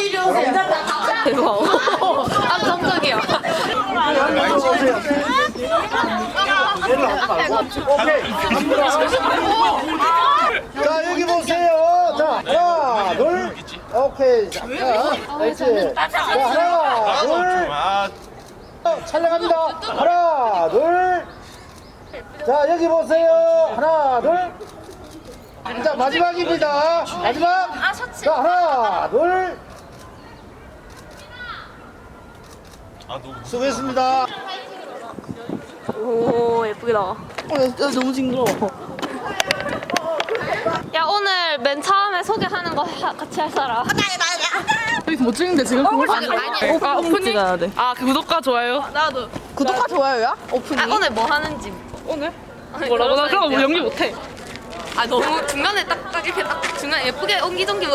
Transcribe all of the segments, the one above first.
이리 오세요. 대박. 아, 깜짝이야. 자 여기 보세요. 자 하나 둘 오케이. 자, 자 됐지. 자 하나 둘 어, 촬영합니다. 하나 둘. 자 여기 보세요. 하나 둘. 자 마지막입니다. 마지막. 자 하나 둘. 수고했습니다. 오 예쁘게 나와. 너무 징그러워. 야 오늘 맨 처음에 소개하는 거 하- 같이 할 사람. 여기서 못 찍는데 지금? 아 오프닝 찍어야 돼. 아 구독과 좋아요 구독과 좋아요야? 아 오늘 뭐 하는지. 오늘? 뭐라고? 나 그런 거 연기 못해 아 너무 중간에 딱 딱 이렇게 딱 중간 에 예쁘게 옹기종기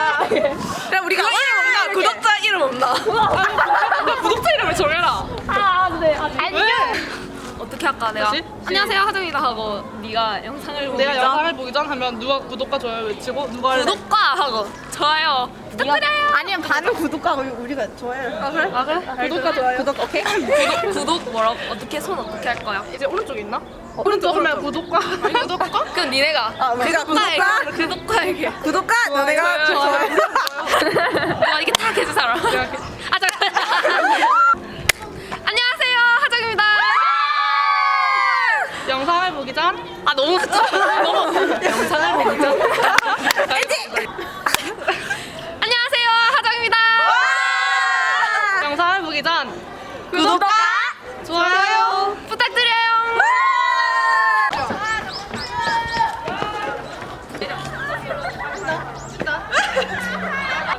모여봐. 야, 우리가 이름 없나? 구독자 이름 없나? 구독자 이름을 정해라 안녕. 어떻게 할까 내가 뭐지? 안녕하세요 하정이다 하고 네가 영상을 보고 내가. 영상을 보기 전 하면 누가 구독과 좋아요 외치고 누가 할래? 구독과 하고 좋아요 부탁드려요. 아니면 반은 구독과 우리가 좋아요. 아 그래? 아 그래? 구독과 좋아요 구독 오케이? 구독 구독 뭐라고 어떻게 손 어떻게 할 거야? 이제 오른쪽에 있나? 오른쪽 그러면 구독과 아니 구독과? 그럼 니네가 아, 우리가 구독과 구독과? 구독과 얘기. 구독과 너네가 좋아요. 좋아요. 와 이게 다 해줄 사람. 아 잠깐. 안녕하세요 하정입니다. 영상을 보기 전아 너무 너무 영상을 전. 안녕하세요 하정입니다. 영상을 보기 전 구독과 좋아요 부탁드려요.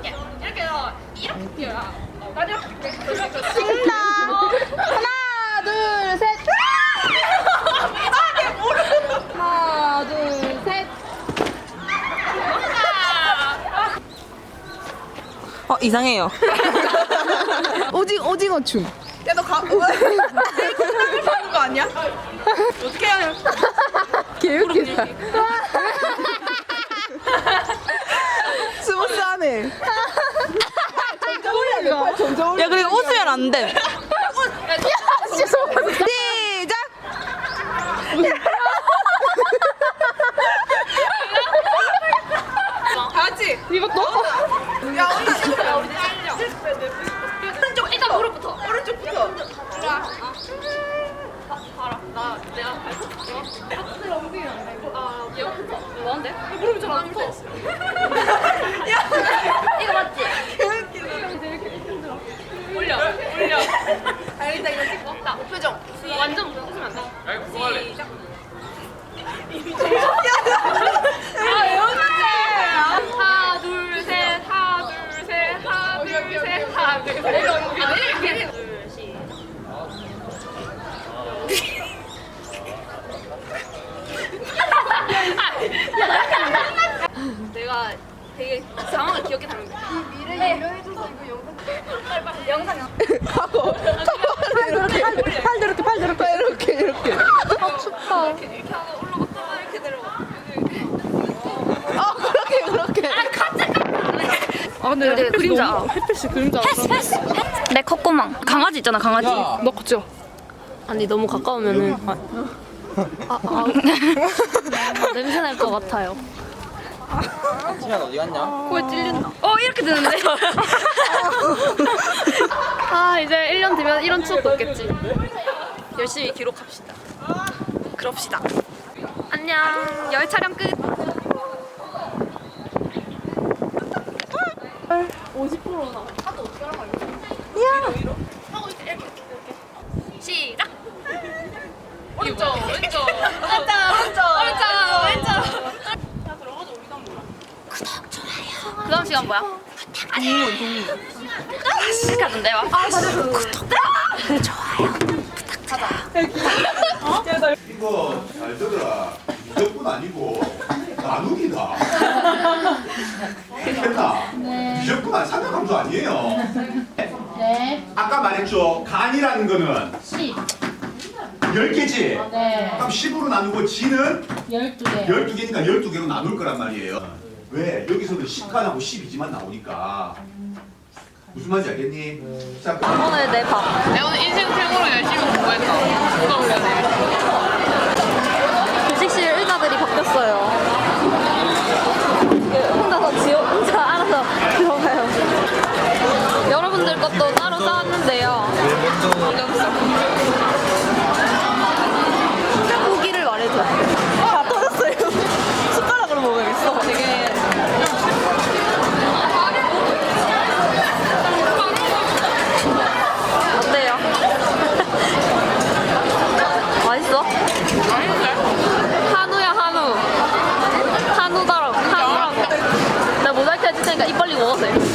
이렇게 해서 이렇게 해야. 나 이렇게 신나. 하나, 둘, 셋. 하나, 둘, 셋. 어 이상해요. 오징 오징어 춤. 야, 너 가. 내 건강을 파는 거 아니야? 어떻게 해야 개웃기다. 스무스하네. 점점 올려. 야 그리고 웃으면 안 돼. 시작. 같이. 이것도? 야, 온다. 오른쪽 일단 무릎부터. 오른쪽부터. 봐라. 나 내가 발톱 아 얘부터. 뭐한데? 무릎이 잘안 붙어. 이거 맞지? 올려 올려. 알겠다 이거 찍고. 자 표정. 완전 웃으면 안 돼. 시작. 아왜 웃는데? 하나 둘셋 하나 둘셋 하나 둘셋 하나 둘셋 이렇게 이렇게 둘 시작. 내가 되게 상황을 기억해 닮은 거야. 하고. 이렇게. 팔 이렇게, 팔 이렇게, 이렇게, 이렇게. 아 춥다. 이렇게 이렇게 하고 올라갔다가 이렇게 내려가. 아, 그렇게, 그렇게. 아 근데 그래, 햇빛이 그림자. 너무 햇빛이 그림자 내 콧구멍. 강아지 있잖아 강아지. 너 그죠? 아니 너무 가까우면은 아, 아, 아. 냄새 날 것 같아요. 시간 어디 갔냐? 코에 찔린다. 어 이렇게 되는데. 아 이제 1년 뒤면 이런 추억도 없겠지. 열심히 기록합시다. 그럽시다. 안녕. 열 촬영 끝. 50%나. 하도 어떻게 하는 거야? 야. 하고 이렇게 이렇게 이렇게. 시작. 오른쪽 왼쪽 왼쪽 왼쪽 왼쪽 왼쪽. 야 들어가자 우리도 한번. 구독 좋아요. 그 다음 시간 뭐야? 동문 동문 아 가던데 와 아, 이거 잘 들어라. 무조건 아니고 나누기다. 됐다. 무조건 안 사냥감도 아니에요. 네. 아까 말했죠. 간이라는 거는 10. 10개지. 네. 그럼 10으로 나누고 지는 12개. 12개니까 12개로 나눌 거란 말이에요. 왜? 여기서는 10칸하고 12지만 나오니까. 무슨 말인지 알겠니? 자, 그럼 오늘 내 밥 내가 오늘 인생 최고로 열심히 공부했어. 누가 올려내? 교식실 의자들이 바뀌었어요 혼자서 지어 혼자 알아서 들어가요 여러분들 것도 따로 쌓았는데요 후기를 말해줘 다 떨었어요. 숟가락으로 먹어야겠어. 되게 어때요? 맛있어? 한우야 한우 한우다라고 한우라고 내가 모자이크 해줄 테니까 입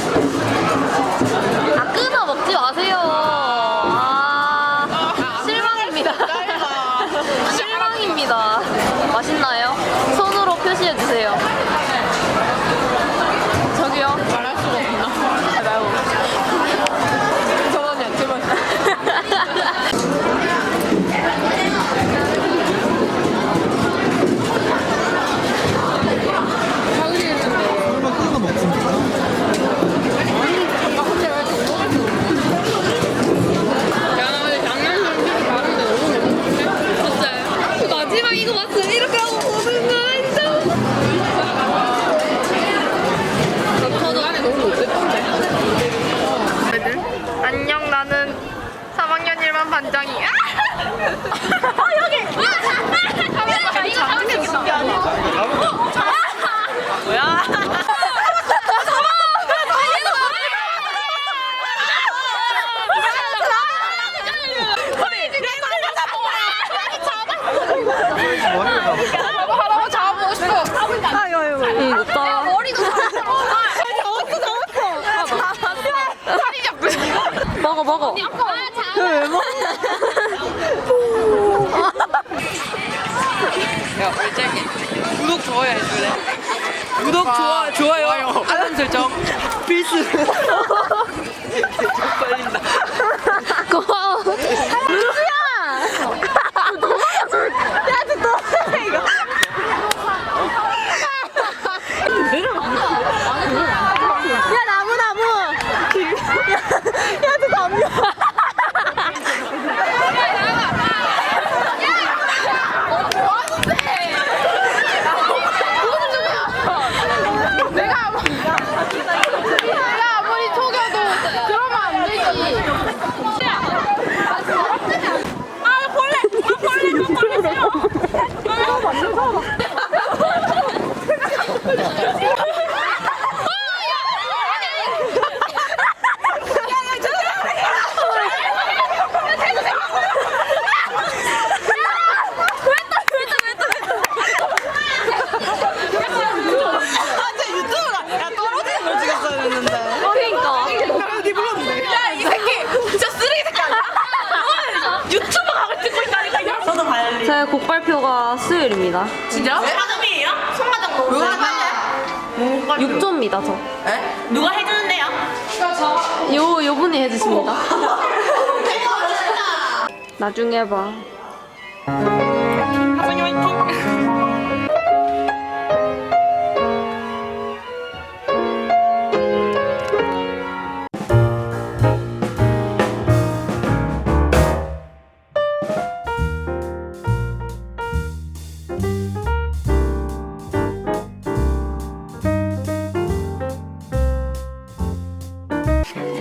3학년 1반 반장이야. 아 여기. 야 이거 잘못 생겼어. 뭐야? 하라고 잡아보고 싶어. 아유 아유. 응 못다 머리도 잡았어 잡았어. 살이 잡고. 먹어 먹어 是 谁 곡 발표가 수요일입니다. 진짜? 송가정이에요? 송가정 너무 누가 할래? 6조입니다 저. 누가 해주는데요? 요, 요분이 해주십니다. 나중에 봐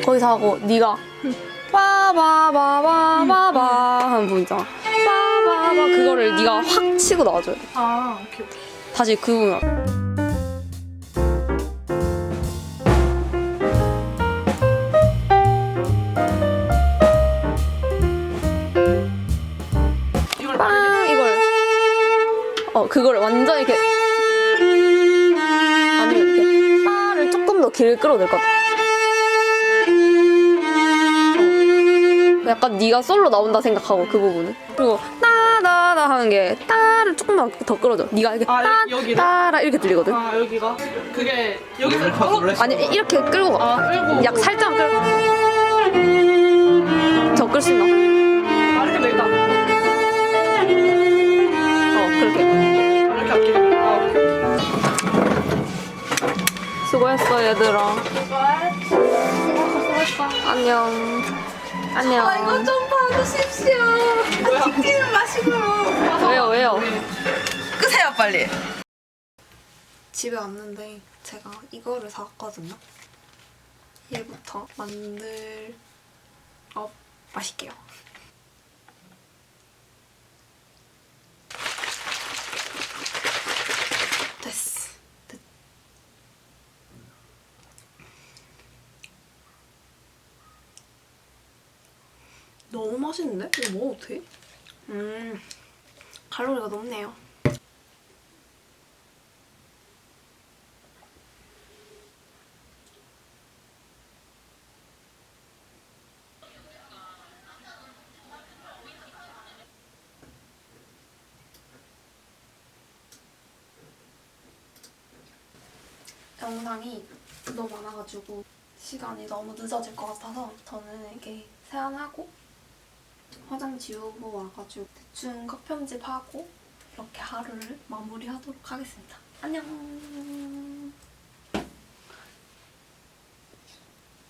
거기서 하고 네가 빠바바바바바 하는 부분 있잖아. 빠바바 그거를 네가 확 치고 나와줘야 돼. 아 오케이. 다시 그 부분 빵 이걸 어 그걸 완전 이렇게. 아니 이렇게. 빠를 쪽길 끌어도 될것 같아. 약간 네가 솔로 나온다 생각하고 그 부분은 그리고 따다다 하는 게 따를 조금만 더 끌어줘. 네가 이렇게 아, 따 여기를? 따라 이렇게 들리거든. 아 여기가 그게 여기서 끌어 아니 이렇게 끌고 가. 아 끌고 약 살짝 끌. 저끌 수 있나? 아 이렇게 되겠다 어 그렇게. 이렇게 할게 아 오케이 수고했어 얘들아. 안녕. 안녕. 아, 이거 좀 봐주십시오. 치킨을 마시고. 왜요 왜요? 끄세요 빨리 집에 왔는데 제가 이거를 사왔거든요. 얘부터 만들 어 맛있게요. 너무 맛있는데? 이거 먹어도 돼? 음, 칼로리가 높네요. 영상이 너무 많아가지고 시간이 너무 늦어질 것 같아서 저는 이게 세안하고 화장 지우고 와가지고 대충 컷 편집하고 이렇게 하루를 마무리하도록 하겠습니다. 안녕.